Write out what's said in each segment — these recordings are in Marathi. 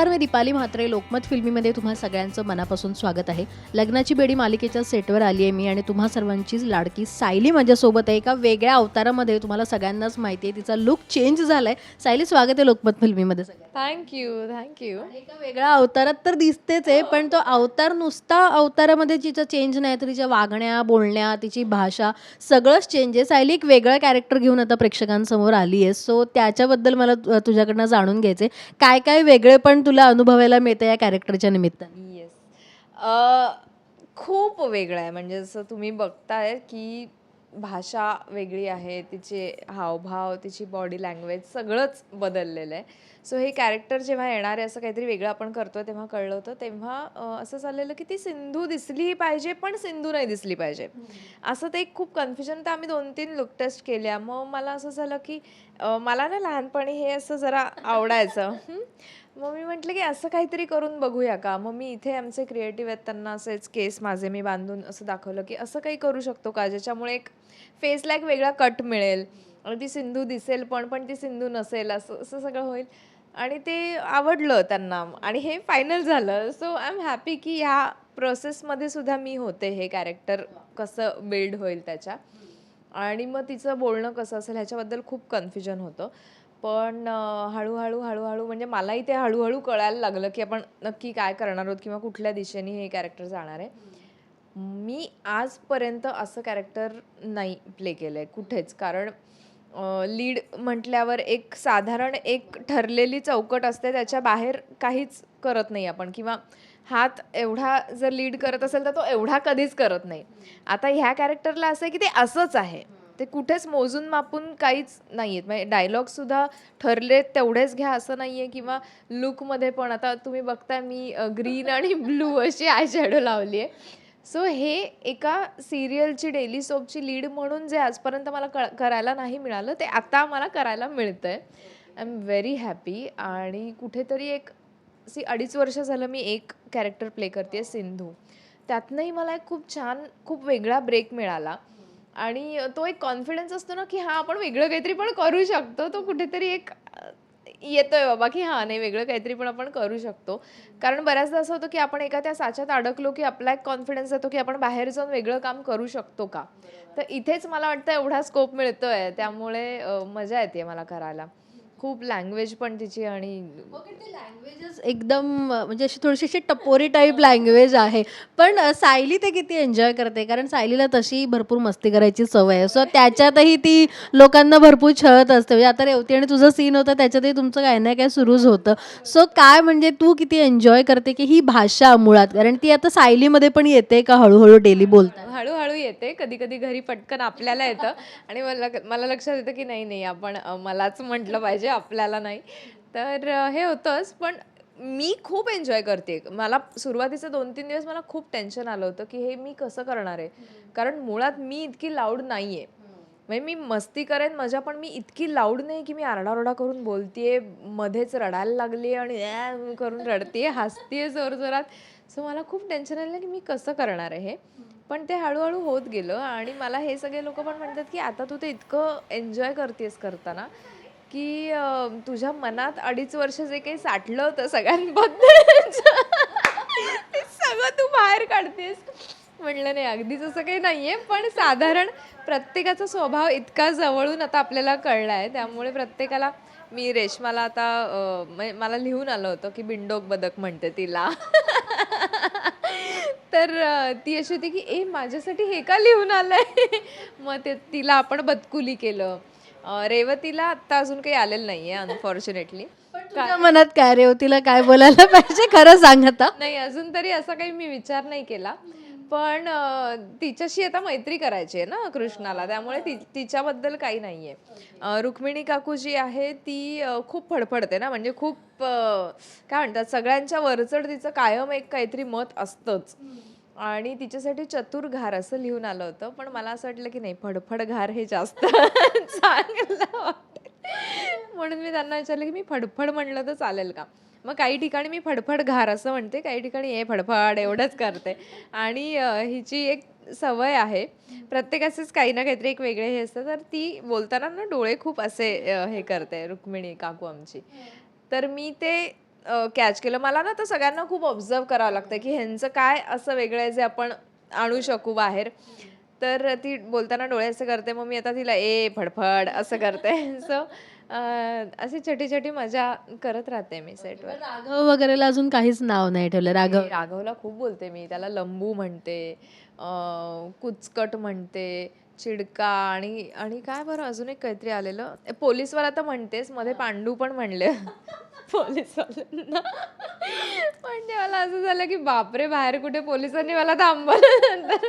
नमस्कार मी दीपाली म्हात्रे. लोकमत फिल्मीमध्ये तुम्हा सगळ्यांचं मनापासून स्वागत आहे. लग्नाची बेडी मालिकेच्या सेटवर आली आहे मी आणि तुम्हा सर्वांचीच लाडकी सायली माझ्यासोबत आहे. एका वेगळ्या अवतारामध्ये तुम्हाला सगळ्यांनाच माहिती आहे. तिचा लुक चेंज झालाय. सायली स्वागत आहे लोकमत फिल्मीमध्ये. थँक्यू थँक्यू एका वेगळ्या अवतारात तर दिसतेच आहे पण तो अवतार नुसता अवतारामध्ये तिचा चेंज नाही. तर तिच्या वागण्या बोलण्या तिची भाषा सगळंच चेंज आहे. सायली एक वेगळं कॅरेक्टर घेऊन आता प्रेक्षकांसमोर आली आहे सो त्याच्याबद्दल मला तुझ्याकडनं जाणून घ्यायचे काय काय वेगळे पण तुला अनुभवायला मिळतं या कॅरेक्टरच्या निमित्ताने? येस खूप वेगळं आहे. म्हणजे जसं तुम्ही बघताय की भाषा वेगळी आहे तिचे हावभाव तिची बॉडी लँग्वेज सगळंच बदललेलं आहे. सो हे कॅरेक्टर जेव्हा येणार आहे असं काहीतरी वेगळं आपण करतोय तेव्हा कळलं होतं. तेव्हा असं झालेलं की ती सिंधू दिसलीही पाहिजे पण सिंधू नाही दिसली पाहिजे. असं ते एक खूप कन्फ्युजन तर आम्ही दोन तीन लुक टेस्ट केल्या. मग मला असं झालं की मला ना लहानपणी हे असं जरा आवडायचं. मग मी म्हटलं की असं काहीतरी करून बघूया का? मग मी इथे आमचे क्रिएटिव्ह आहेत त्यांना असेच केस माझे मी बांधून असं दाखवलं की असं काही करू शकतो का? ज्याच्यामुळे एक फेसला एक वेगळा कट मिळेल. आणि ती सिंधू दिसेल पण पण ती सिंधू नसेल असं असं सगळं होईल. आणि ते आवडलं त्यांना. आणि हे फायनल झालं. सो आय एम हॅपी की ह्या प्रोसेसमध्ये सुद्धा मी होते हे कॅरेक्टर कसं बिल्ड होईल त्याच्या. आणि मग तिचं बोलणं कसं असेल ह्याच्याबद्दल खूप कन्फ्युजन होतं. पण हळूहळू हळूहळू म्हणजे मलाही ते हळूहळू कळायला लागलं की आपण नक्की काय करणार आहोत किंवा कुठल्या दिशेने हे कॅरेक्टर जाणार आहे. मी आजपर्यंत असं कॅरेक्टर नाही प्ले केलं आहे कुठेच. कारण लीड म्हटल्यावर एक साधारण एक ठरलेली चौकट असते त्याच्या बाहेर काहीच करत नाही आपण. किंवा हात एवढा जर लीड करत असेल तर तो एवढा कधीच करत नाही. आता ह्या कॅरेक्टरला असं आहे की ते असंच आहे. ते कुठेच मोजून मापून काहीच नाही आहेत म्हणजे डायलॉगसुद्धा ठरले तेवढेच घ्या असं नाही आहे किंवा लुकमध्ये पण आता तुम्ही बघताय मी ग्रीन आणि ब्लू अशी आय शॅडो लावली आहे सो हे एका सिरियलची डेली सोपची लीड म्हणून जे आजपर्यंत मला क करायला नाही मिळालं ते आता मला करायला मिळतं आहे आय एम व्हेरी हॅपी आणि कुठेतरी एक सी अडीच वर्ष झालं मी एक कॅरेक्टर प्ले करते सिंधू. त्यातनंही मला एक खूप छान खूप वेगळा ब्रेक मिळाला. आणि तो एक कॉन्फिडन्स असतो ना की हां आपण वेगळं काहीतरी पण करू शकतो. तो कुठेतरी एक येतोय बाबा की हां नाही वेगळं काहीतरी पण आपण करू शकतो. कारण बऱ्याचदा असं होतं की आपण एका त्या साच्यात अडकलो की आपला एक कॉन्फिडन्स येतो की आपण बाहेर जाऊन वेगळं काम करू शकतो का? तर इथेच मला वाटतं एवढा स्कोप मिळतोय. त्यामुळे मजा येते मला करायला. खूप लँग्वेज पण तिची आणि लँग्वेजेस एकदम अं, म्हणजे अशी थोडीशी अशी टपोरी टाईप लँग्वेज आहे. पण सायली ते किती एन्जॉय करते कारण सायलीला तशी भरपूर मस्ती करायची सवय आहे. सो त्याच्यातही ती लोकांना भरपूर छळत असते. म्हणजे आता रेवती आणि तुझं सीन होतं त्याच्यातही तुमचं काय ना काय सुरूच होतं. सो काय म्हणजे तू किती एन्जॉय करते की ही भाषा मुळात? कारण ती आता सायलीमध्ये पण येते का हळूहळू डेली बोलता हळूहळू येते. कधी कधी घरी पटकन आपल्याला येतं. आणि मला मला लक्षात येतं की नाही नाही आपण मलाच म्हटलं पाहिजे आपल्याला नाही. तर हे होतंच. पण मी खूप एन्जॉय करते. मला सुरुवातीचे दोन तीन दिवस मला खूप टेन्शन आलं होतं की हे मी कसं करणार आहे? कारण मुळात मी इतकी लाऊड नाही आहे म्हणजे मी मस्ती करेन मजा पण मी इतकी लाऊड नाही की मी आरडाओरडा करून बोलतेय मध्येच रडायला लागली आणि करून रडते हसतेय जोरजोरात. सो मला खूप टेन्शन आलं की मी कसं करणार आहे हे? पण ते हळूहळू होत गेलं आणि मला हे सगळे लोक पण म्हणतात की आता तू ते इतकं एन्जॉय करतेस करताना की तुझ्या मनात अडीच वर्ष जे काही साठलं होतं सगळ्यांबद्दल ते सगळं तू बाहेर काढतेस. म्हणलं नाही अगदीच असं काही नाही आहे पण साधारण प्रत्येकाचा स्वभाव इतका जवळून आता आपल्याला कळला आहे त्यामुळे प्रत्येकाला मी रेशमाला आता मला लिहून आलं होतं की बिंडोक बदक म्हणते तिला. तर ती अशी होती की ए माझ्यासाठी हे का लिहून आलंय? मग ते तिला आपण बदकुली केलं. रेवतीला आत्ता अजून काही आलेलं नाहीये अनफॉर्च्युनेटली तुझ्या मनात काय रेवतीला काय बोलायला पाहिजे खरं सांग आता. नाही अजून तरी असा काही मी विचार नाही केला. पण तिच्याशी आता मैत्री करायची आहे ना कृष्णाला. त्यामुळे ति तिच्याबद्दल काही नाहीये. अं, रुक्मिणी काकू जी आहे ती खूप फडफडते ना. म्हणजे खूप काय म्हणतात सगळ्यांच्या वरचढ तिचं कायम एक काहीतरी मत असतंच. आणि तिच्यासाठी चतुर घार असं लिहून आलं होतं. पण मला असं वाटलं की नाही फडफड घार हे जास्त चांगलं म्हणून मी त्यांना विचारलं की मी फडफड म्हणलं तर चालेल का? मग काही ठिकाणी मी फडफड घार असं म्हणते काही ठिकाणी हे फडफड एवढंच करते. आणि हिची एक सवय आहे. प्रत्येकाचेच काही ना काहीतरी एक वेगळे हे असतं. तर ती बोलताना ना डोळे खूप असे हे करते रुक्मिणी काकू आमची. तर मी ते कॅच केलं. मला ना तर सगळ्यांना खूप ऑब्झर्व करावं लागतं की ह्यांचं काय असं वेगळं आहे जे आपण आणू शकू बाहेर. तर ती बोलताना डोळे असे करते मग मी आता तिला ए फडफड असं करते. सो अशी छोटी छोटी मजा करत राहते मी सेटवर राघव वगैरेला अजून काहीच नाव नाही ठेवलं? राघव? राघवला खूप बोलते मी. त्याला लंबू म्हणते कुचकट म्हणते चिडका आणि आणि काय बरं अजून एक काहीतरी आलेलं. ए, पोलीसवाला तर म्हणतेस मध्ये पांडू पण म्हणले. पोलीसवाल्यांना म्हणजे मला असं झालं की बापरे बाहेर कुठे पोलिसांनी मला थांबवलं नंतर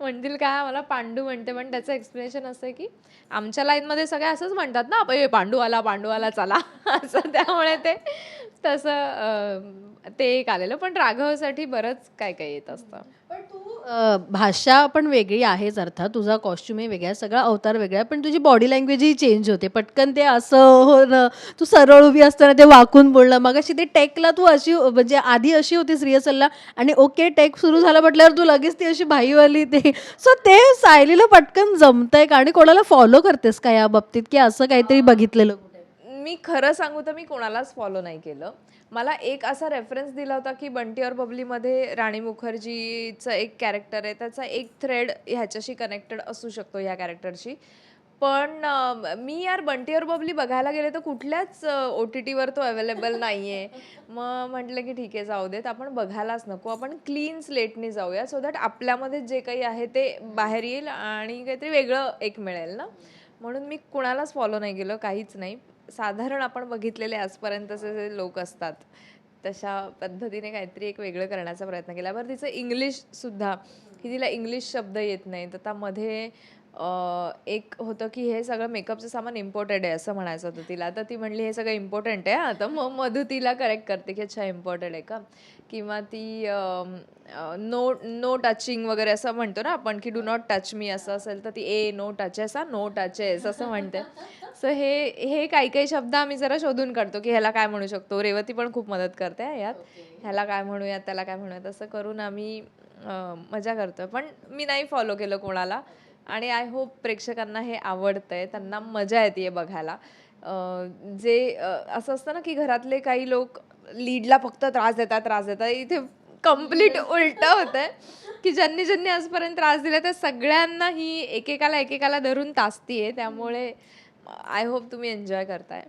म्हणतील काय मला पांडू म्हणते. पण त्याचं एक्सप्लेनेशन असं की आमच्या लाईनमध्ये सगळे असंच म्हणतात ना "अबे, पांडू आला पांडू आला चला. असं त्यामुळे ते तसं ते एक आलेलं. पण राघवसाठी बरंच काय काय येत असतं. भाषा पण वेगळी आहेच अर्थात. तुझा कॉस्ट्युमही वेगळा आहे, सगळा अवतार वेगळा आहे, पण तुझी बॉडी लँग्वेजही चेंज होते. पटकन ते असं होणं तू सरळ उभी असताना ते वाकून बोलणं मग अशी ते टेकला तू अशी म्हणजे आधी अशी होतीस रिहर्सलला आणि ओके टेक सुरू झाला म्हटल्यावर तू लगेच ती अशी भाईवाली ते सो ते सायलीला पटकन जमतंय का? आणि कोणाला फॉलो करतेस का या बाबतीत? की असं काहीतरी बघितलेलं कुठे? मी खरं सांगू तर मी कोणालाच फॉलो नाही केलं. मला एक असा रेफरन्स दिला होता की बंटी और बबलीमध्ये राणी मुखर्जीचं एक कॅरेक्टर आहे. त्याचा एक थ्रेड ह्याच्याशी कनेक्टेड असू शकतो ह्या कॅरेक्टरशी पण मी यार बंटी और बबली बघायला गेले तर कुठल्याच ओ टी टीवर तो अवेलेबल नाही आहे मग म्हटलं की ठीक आहे जाऊ देत. आपण बघायलाच नको. आपण क्लीन स्लेटने जाऊया सो दॅट आपल्यामध्ये जे काही आहे ते बाहेर येईल आणि काहीतरी वेगळं एक मिळेल ना? म्हणून मी कुणालाच फॉलो नाही केलं काहीच नाही. साधारण आपण बघितलेले आजपर्यंतचे जे लोक असतात तशा पद्धतीने काहीतरी एक वेगळं करण्याचा प्रयत्न केला. बरं तिचं इंग्लिशसुद्धा की तिला इंग्लिश शब्द येत नाही तर त्यामध्ये एक होतं की हे सगळं मेकअपचं सामान इम्पॉर्टंट आहे असं म्हणायचं होतं तिला. तर ती म्हणली हे सगळं इम्पॉर्टंट आहे आता मग मधू तिला करेक्ट करते की अच्छा इम्पॉर्टंट आहे का? किंवा ती नो नो टचिंग वगैरे असं म्हणतो ना आपण की डू नॉट टच मी असं असेल तर ती ए नो टचेस हा नो टचेस असं म्हणते. सो हे हे काही काही शब्द आम्ही जरा शोधून काढतो की ह्याला काय म्हणू शकतो. रेवती पण खूप मदत करते यात. ह्याला काय म्हणूयात त्याला काय म्हणूयात असं करून आम्ही मजा करतो पण मी नाही फॉलो केलं कोणाला. आणि आय होप प्रेक्षकांना हे आवडतंय त्यांना मजा येते बघायला. जे असं असतं ना की घरातले काही लोक लीडला फक्त त्रास देतात त्रास देतात. इथे कंप्लीट उलट होत आहे की ज्यांनी ज्यांनी आजपर्यंत त्रास दिला त्या सगळ्यांना ही एकेकाला एकेकाला धरून तासतीये. त्यामुळे आय होप तुम्ही एन्जॉय करताय.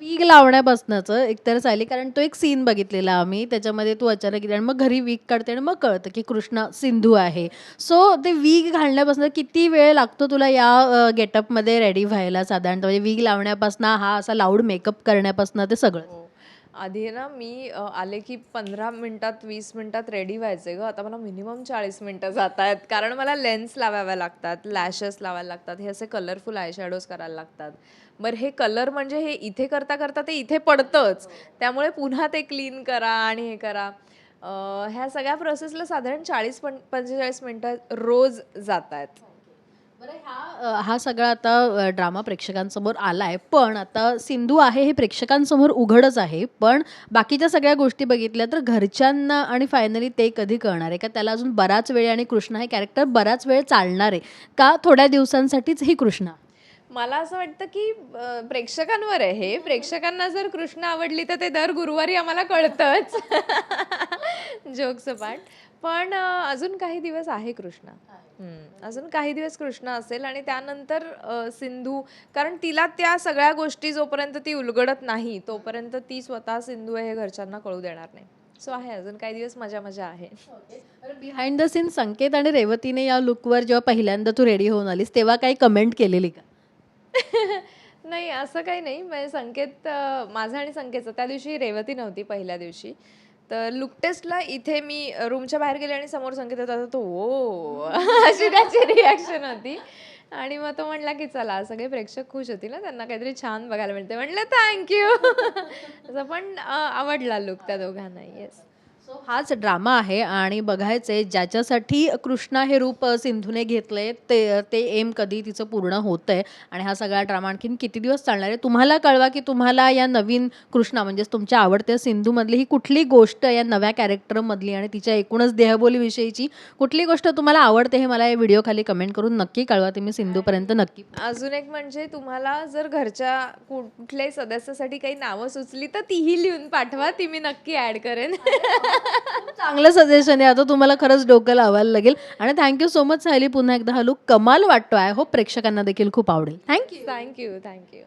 वीग लावण्यापासूनच एकतर चालली कारण तो एक सीन बघितलेला आम्ही. त्याच्यामध्ये तू अचानक गेली आणि मग घरी वीग काढते आणि मग कळतं की कृष्णा सिंधू आहे. सो ते वीग घालण्यापासून किती वेळ लागतो तुला या गेटअपमध्ये रेडी व्हायला साधारणतः? म्हणजे वीग लावण्यापासून हा असा लाऊड मेकअप करण्यापासून ते सगळं? आधी ना मी अ, आले की पंधरा मिनिटात वीस मिनिटात रेडी व्हायचे ग. आता मला मिनिमम चाळीस मिनिटं जात आहेत कारण मला लेन्स लावाव्या लागतात लॅशेस लावायला लागतात हे असे कलरफुल आयशॅडोज करायला लागतात. बरं हे कलर म्हणजे हे इथे करता करता ते इथे पडतंच. त्यामुळे पुन्हा ते क्लीन करा आणि हे करा. अ, ह्या सगळ्या प्रोसेसला साधारण चाळीस पण पंचेचाळीस मिनिटं रोज जात आहेत बरं हा हा सगळा आता ड्रामा प्रेक्षकांसमोर आलाय पण आता सिंधू आहे हे प्रेक्षकांसमोर उघडच आहे पण बाकीच्या सगळ्या गोष्टी बघितल्या तर घरच्यांना आणि फायनली ते कधी कळणार आहे? का त्याला अजून बराच वेळ आणि कृष्णा हे कॅरेक्टर बराच वेळ चालणार आहे? का थोड्या दिवसांसाठीच ही कृष्णा? मला असं वाटतं की प्रेक्षकांवर आहे हे. प्रेक्षकांना जर कृष्ण आवडली तर ते दर गुरुवारी आम्हाला कळतंच. जोक सपाट पण अजून काही दिवस आहे कृष्णा. अजून काही दिवस कृष्ण असेल आणि त्यानंतर अं, सिंधू कारण तिला त्या सगळ्या गोष्टी जोपर्यंत ती उलगडत नाही तोपर्यंत ती स्वतः सिंधू आहे हे घरच्यांना कळू देणार नाही. सो आहे अजून काही दिवस मजा मजा आहे. बिहाइंड द सीन संकेत आणि रेवतीने या लुकवर जेव्हा पहिल्यांदा तू रेडी होऊन आलीस तेव्हा काही कमेंट केलेली का? नाही असं काही नाही. म्हणजे संकेत अं, माझा आणि संकेतचं. त्या दिवशी रेवती नव्हती पहिल्या दिवशी. तर लुक टेस्टला इथे मी रूमच्या बाहेर गेले आणि समोर संकेत होता तो ओ. अशी त्याची रिॲक्शन होती. आणि मग तो म्हणला की चला सगळे प्रेक्षक खुश होतील ना त्यांना काहीतरी छान बघायला मिळते म्हटलं थँक्यू असं पण आवडला लुक त्या दोघांना येस हाच ड्रामा आहे आणि बघायचंय ज्याच्यासाठी कृष्णा हे रूप सिंधूने घेतलंय ते ते एम कधी तिचं पूर्ण होतंय. आणि हा सगळा ड्रामा आणखीन किती दिवस चालणार आहे? तुम्हाला कळवा की तुम्हाला या नवीन कृष्णा म्हणजेच तुमच्या आवडत्या सिंधूमधली ही कुठली गोष्ट या नव्या कॅरेक्टरमधली आणि तिच्या एकूणच देहबोलीविषयीची कुठली गोष्ट तुम्हाला आवडते हे मला या व्हिडिओ खाली कमेंट करून नक्की कळवा. ते मी सिंधूपर्यंत नक्की अजून एक म्हणजे तुम्हाला जर घरच्या कुठल्याही सदस्यासाठी काही नावं सुचली तर तीही लिहून पाठवा. ती मी नक्की ऍड करेन. चांगलं सजेशन आहे. आता तुम्हाला खरंच डोकं लावायला लागेल. आणि थँक्यू सो मच सायली. पुन्हा एकदा हा लुक कमाल वाटतो आय होप प्रेक्षकांना देखील खूप आवडेल. Thank you thank you thank you